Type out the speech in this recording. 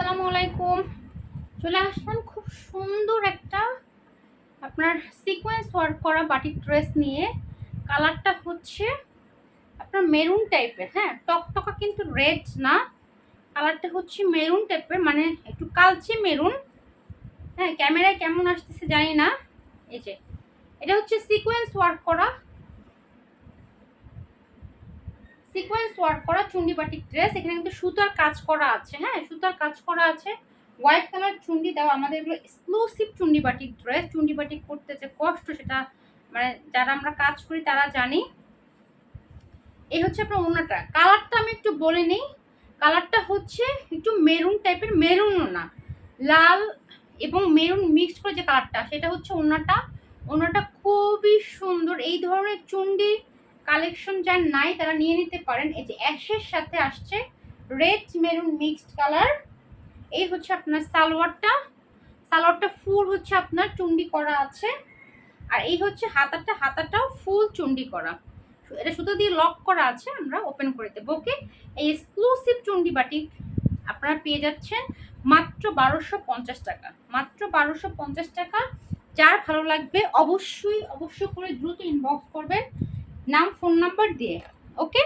আসসালামু আলাইকুম। চলে আসলাম খুব সুন্দর একটা আপনার সিকোয়েন্স ওয়ার্ক করা বাটিক ড্রেস নিয়ে। কালারটা হচ্ছে আপনার মেরুন টাইপের হ্যাঁ? টকটকা কিন্তু রেড না। কালারটা হচ্ছে মেরুন টাইপের মানে একটু কালচে মেরুন হ্যাঁ ক্যামেরায় কেমন আসতেছে জানি না। এই যে, এটা হচ্ছে সিকোয়েন্স ওয়ার্ক করা সিকোয়েন্স ওয়ার্ক করা চুন্ডি বাটিক ড্রেস এখানে কিন্তু সুতার কাজ করা আছে হ্যাঁ? সুতার কাজ করা আছে। হোয়াইট কালার চুন্ডি দেওয়া, আমাদের এগুলো এক্সক্লুসিভ চুন্ডি বাটিক ড্রেস চুন্ডি বাটিক করতে যে কষ্ট, সেটা মানে যারা আমরা কাজ করি তারা জানি। এই হচ্ছে আপনার ওনাটা কালারটা আমি একটু বলে নিই। কালারটা হচ্ছে একটু মেরুন টাইপের মেরুনও না লাল এবং মেরুন মিক্সড করে যে কালারটা সেটা হচ্ছে ওনাটা ওনাটা খুবই সুন্দর। এই ধরনের চুন্ডি কালেকশন যার নাই, তারা নিয়ে নিতে পারেন। এই যে অ্যাশের সাথে আসছে রেড মেরুন মিক্সড কালার। এই হচ্ছে আপনার সালোয়ারটা। সালোয়ারটা ফুল হচ্ছে আপনার চুন্ডি করা আছে। আর এই হচ্ছে হাতাটা হাতাটাও ফুল চুন্ডি করা। এটা সুতো দিয়ে লক করা আছে, আমরা ওপেন করে দেবো, ওকে? এই এক্সক্লুসিভ চুন্ডি বাটিক আপনারা পেয়ে যাচ্ছেন মাত্র বারোশো পঞ্চাশ টাকা। মাত্র বারোশো পঞ্চাশ টাকা। যার ভালো লাগবে অবশ্যই অবশ্যই করে দ্রুত ইনবক্স করবেন। নাম ফোন নাম্বার দিয়ে ওকে?